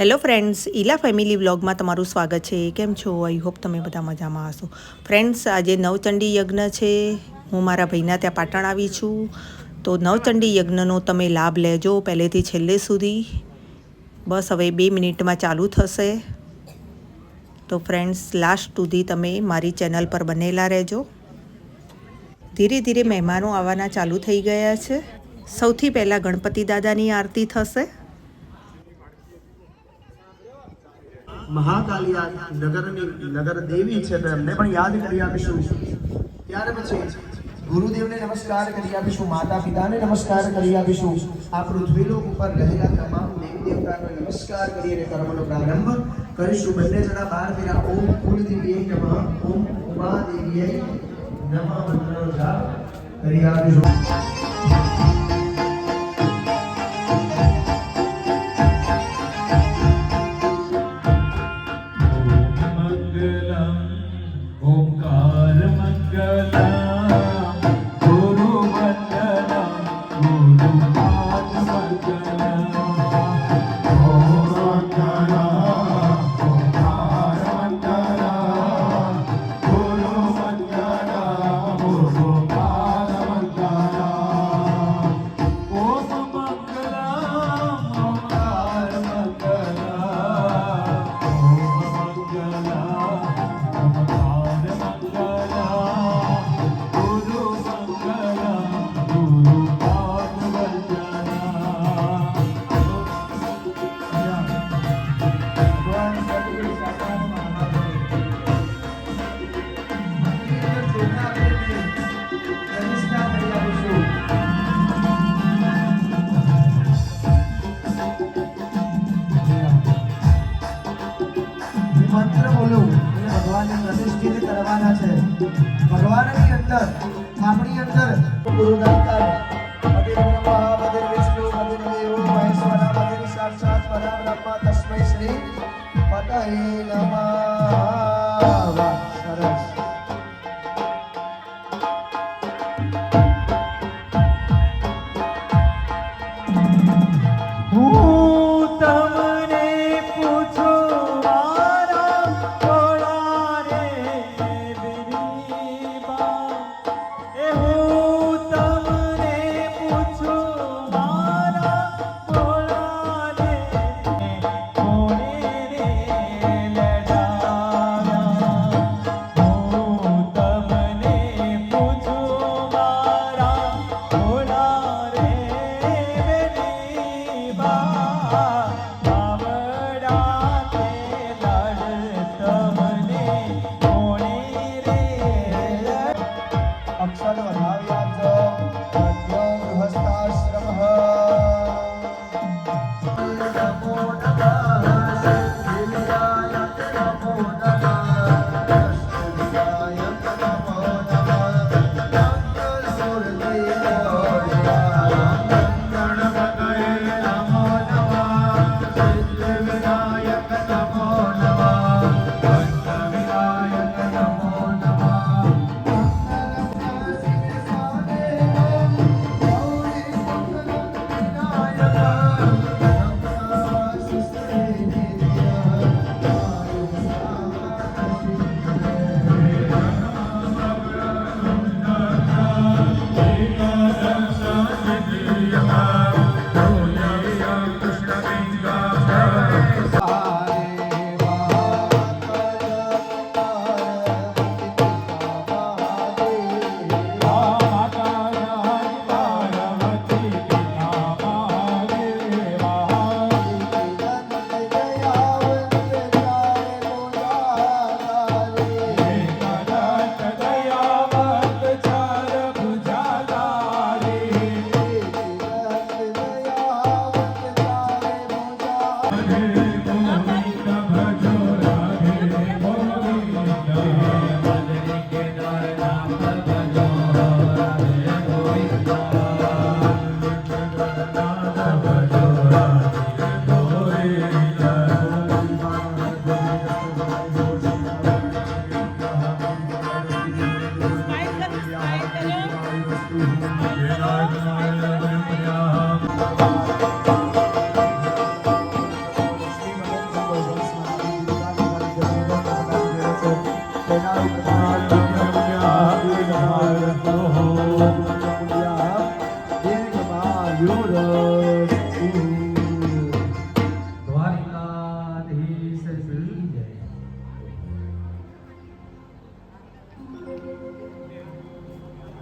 Hello friends, Ila family વ્લોગમાં તમારું સ્વાગત છે. કેમ છો? આઈ હોપ તમે બધા મજામાં હશો. ફ્રેન્ડ્સ, આજે નવચંડી યજ્ઞ છે. હું મારા ભાઈના ત્યાં પાટણ આવી છું. તો નવચંડી યજ્ઞનો તમે લાભ લેજો પહેલેથી છેલ્લે સુધી. બસ હવે બે મિનિટમાં ચાલુ થશે. તો ફ્રેન્ડ્સ, લાસ્ટ સુધી તમે મારી ચેનલ પર બનેલા રહેજો. ધીરે ધીરે મહેમાનો આવવાના ચાલુ થઈ ગયા છે. સૌથી પહેલાં ગણપતિ દાદાની આરતી થશે. મહાકાલિયા નગરની નગર દેવી છે તો એમને પણ યાદ કરી આપીશું. ત્યાર પછી ગુરુદેવને નમસ્કાર કરી આપીશું માતા પિતાને નમસ્કાર કરી આપીશું. આ પૃથ્વીલોક ઉપર રહેલા તમામ દેવી દેવતાનો નમસ્કાર કરી અને કર્મનો પ્રારંભ કરીશું. બંને જણા બાર ફેરા. ઓમ કુલદેવીએ નમઃ. ઓમ ઉમાદેવીએ નમઃ મંત્રનો જાપ કરી આપીશું. ભગવાનની અંદર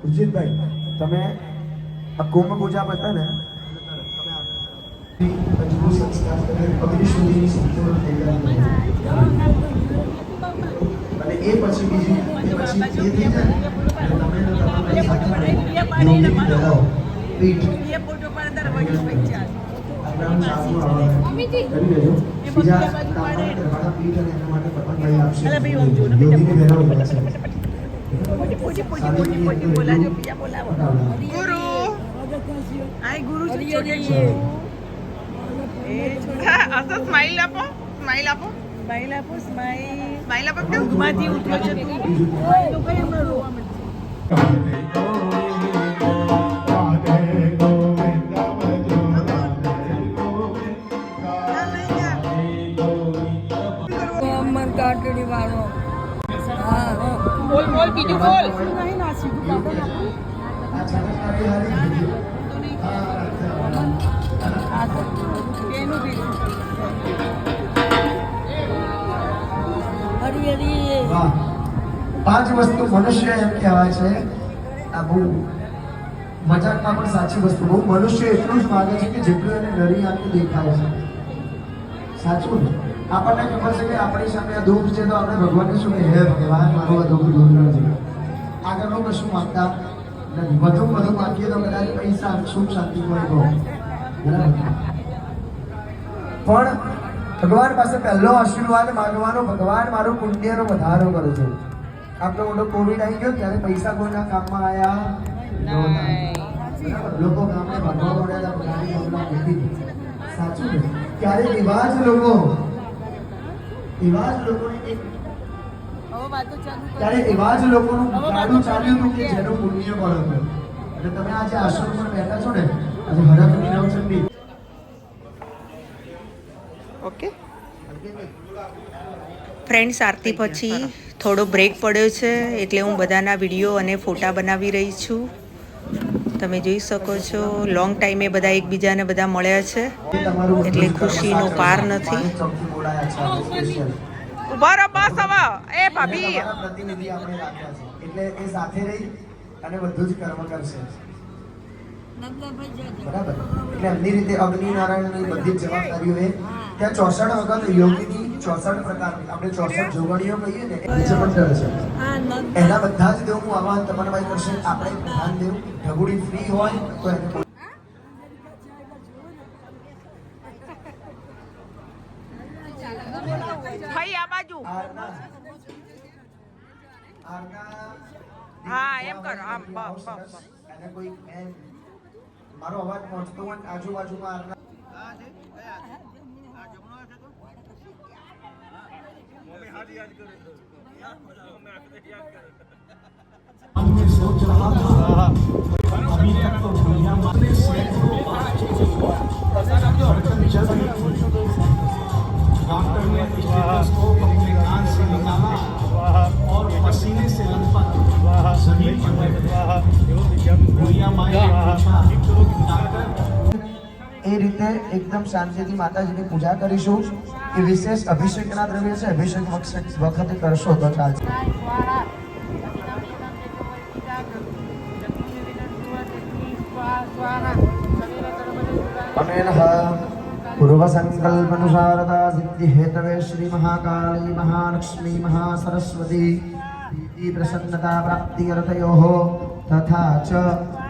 સુરજીતભાઈ તમે આ કુંભ પૂજા પતે ને હજુ સંસ્કાર કરે પગડી સુધીની સંપૂર્ણ તૈયારી અને એ પછી બીજી એ પછી એ થઈ જાય ને એટલે તમે ને તમારી સાથે યોગીની બેરાઓ, પીઠ આપણાનું સાસુ આવે કરી લેજો બીજા તાંબાના ગરબાના પીઠ અને એના માટે પતંગભાઈ આપશે યોગીની બેરાઓ હોય છે ગુરુ. આય ગુરુ અસો સ્માઈલ આપો સ્માઈલ આપો. સ્માઈલ આપો સ્માઈલ આપો કેમ? માંથી ઉઠો છો તું. કઈ હમણાં રોવા માંડશે કાકડી વાળો. હા. બોલ બોલ, બીજું બોલ. પાંચ વસ્તુ મનુષ્ય એમ કહેવાય છે. આ બહુ મજાકમાં પણ સાચી વસ્તુ. બહુ મનુષ્ય એટલું જ માગે છે કે જેટલું એને નરી આંખે દેખાય છે. સાચું ને? આપણને ખબર છે કે આપણી સામે આ દુઃખ છે તો આપણે ભગવાનને શું કે હે ભગવાન, મારો આ દુઃખ દૂર કરજો. આગળનું કશું માગતા નથી વધુ વધુ માંગીએ તો કદાચ પૈસા, સુખ, શાંતિ કોઈ તો. પણ ભગવાન પાસે પહેલો આશીર્વાદ માંગવાનો, ભગવાન મારું પુણ્યનો વધારો કરે છે. આપણો મોટો કોવિડ આવી ગયો ત્યારે પૈસા કોઈના કામમાં આવ્યા. લોકો ગાડી હમણાં નથી સાચું ક્યારેક એવા જ લોકો એવા જ લોકોને એક. ત્યારે એવા જ લોકોનું ગાડું ચાલ્યું હતું કે જેનું પુણ્ય બળ હતું. એટલે તમે આજે આશ્રમમાં બેઠા છો ને આજે હરકની નવચંડી ઓકે. ફ્રેન્ડ્સ આરતી પછી થોડો બ્રેક પડ્યો છે એટલે હું બધાના વીડિયો અને ફોટા બનાવી રહી છું. તમે જોઈ શકો છો લોંગ ટાઈમે બધા એકબીજાને બધા મળ્યા છે એટલે ખુશીનો પાર નથી. બસ હવે એ અને પ્રતિનિધિ આપણે રાખ્યા છે એટલે એ સાથે રહી અને બધું જ કર્મ કરશે. બરાબર. એટલે એમની રીતે અગ્નિ નારાયણની બધી જ જવાબદારીઓ એ ત્યાં ચોસઠ વખત યોગીની ચોસઠ પ્રકારની આપણે ચોસઠ જોગણીઓ કહીએ ને એ નીચે પણ કરે છે. એના બધા જ દેવનું આવાહન તમારા કરશે. આપણે ધ્યાન દેવ ઢગુડી ફ્રી હોય તો એને ભાઈ આ બાજુ. હા, એમ કરો, આમ, બસ, બસ, એને કોઈ એમ મારો અવાજ પહોંચતો હોય આજુબાજુમાં આરના એ રીતે એકદમ શાંતિથી માતાજીની પૂજા કરીશું. એ વિશેષ અભિષેકના દ્રવ્ય છે અભિષેક વખતે કરશો તો ચાલશે. પૂર્વ હેતવે શ્રી મહાકાળી મહાલક્ષ્મી મહાસરસ્વતી પ્રીતિ પ્રસન્નતા પ્રાપ્તિ અર્થયો. તથા ચ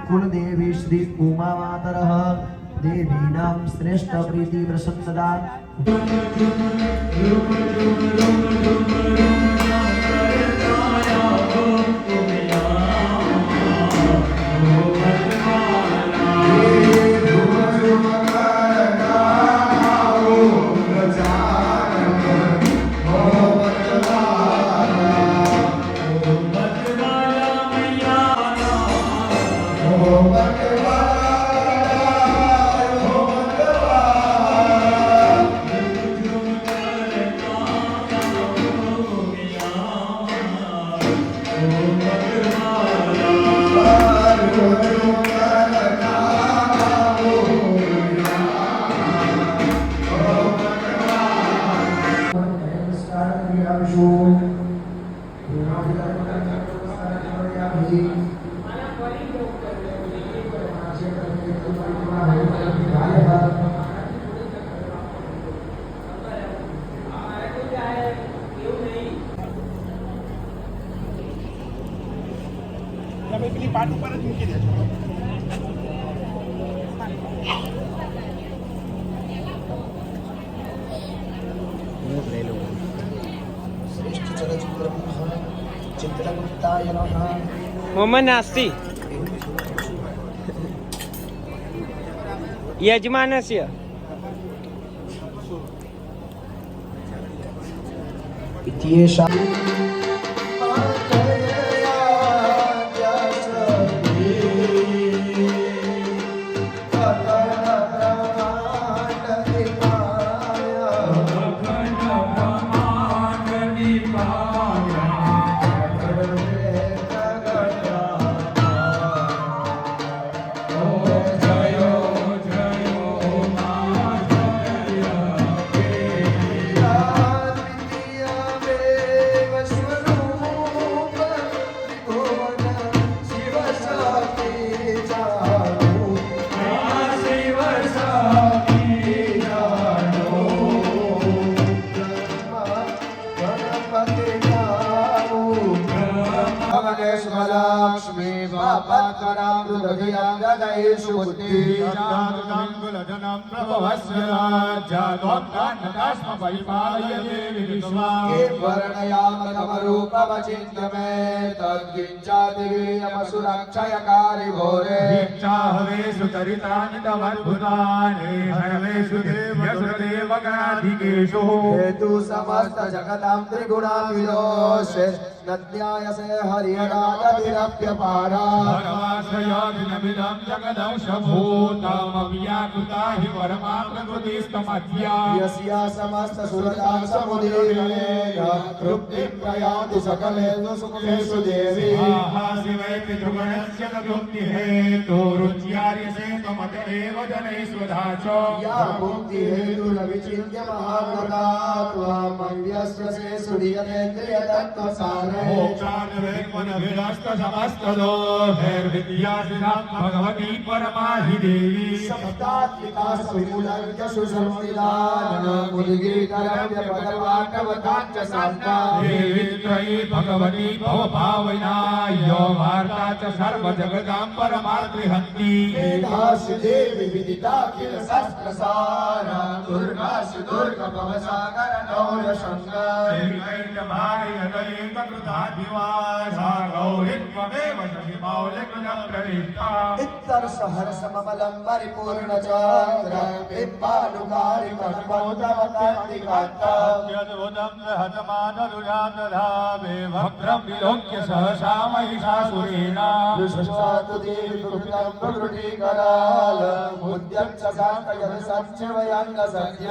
કુળદેવી શ્રી ઉમા દેવીનામ શ્રેષ્ઠ પ્રીતિ પ્રસન્નતા Senhor. તમે પેલી પાટ ઉપર જ મૂકી દેજો મમ નાસ્તી. યજમાનસ્ય. ઇતિયેશા કે વર્ણયામતમરૂપમચિન્તમે તદ્ગિંચાદિવીયમસુરક્ષયકારી ઘોરે હવેષુ ચરિતાनि તમદ્ભુતાनि સર્વેષુ सर्वगणाधिकेशो हेतु समस्त जगतां त्रिगुणाविदो श्रेष्ठध्यायसे हरिहरादभिरप्यपारा भगवाश्रयाभिनमिदं जगदं शभूतामव्याकृता हि परमा प्रकृतिस्तमध्या यस्या समस्त सुरता समुदीरेण तृप्तिं प्रयातु सकलेषु सुखेषु देवी शिवैति ध्रुवणस्य लभुक्तिहेतोरुच्यार्यसे त्वमत एव जनैस्वधा च या भुक्तिहेतुरवि विचिन्त्य महाव्रता त्वमव्यस्य से सुदीयतेन्द्रिय तत्त्वसारे मोक्षान्वेत्मनभिरस्तसमस्तदोषैर्विद्यासिनां भगवती परमाहि देवी सप्तात्मिका विपुलञ्च सुसंविधान मुद्गीतरम्य पदवाटवताच्च शान्ता देवी त्रयी भगवती भवभावना यो वार्ता च सर्वजगतां परमार्तिहन्ति वेदासु देवी विदिता किल शस्त्रसारा दुर्गासु दुर्ग भवसागर नौर शङ्कर इत्तर सहर समबलं परिपूर्ण चन्द्र बिम्बानुकारि कर्मोदवतान्तिकान्ता सहसा महिषासुरेण दृष्ट्वा तु देवी कृतं प्रकृतिकराल मुद्यच्च साकयन् सञ्चवयाङ्ग सद्य दर्शनेन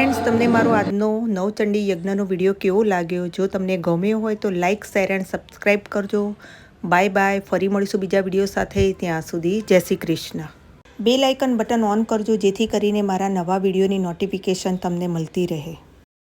ફ્રેન્ડ્સ, તમને મારો આજનો નવચંડી યજ્ઞનો વીડિયો કેવો લાગ્યો? જો તમને ગમ્યો હોય તો લાઇક શેર એન્ડ સબસ્ક્રાઈબ કરજો. Bye bye. ફરી મળીશું બીજા વીડિયો સાથે. ત્યાં સુધી જય શ્રી કૃષ્ણ. બે લાઇકન બટન ઓન કરજો જેથી કરીને મારા નવા વિડીયોની નોટિફિકેશન તમને મળતી રહે.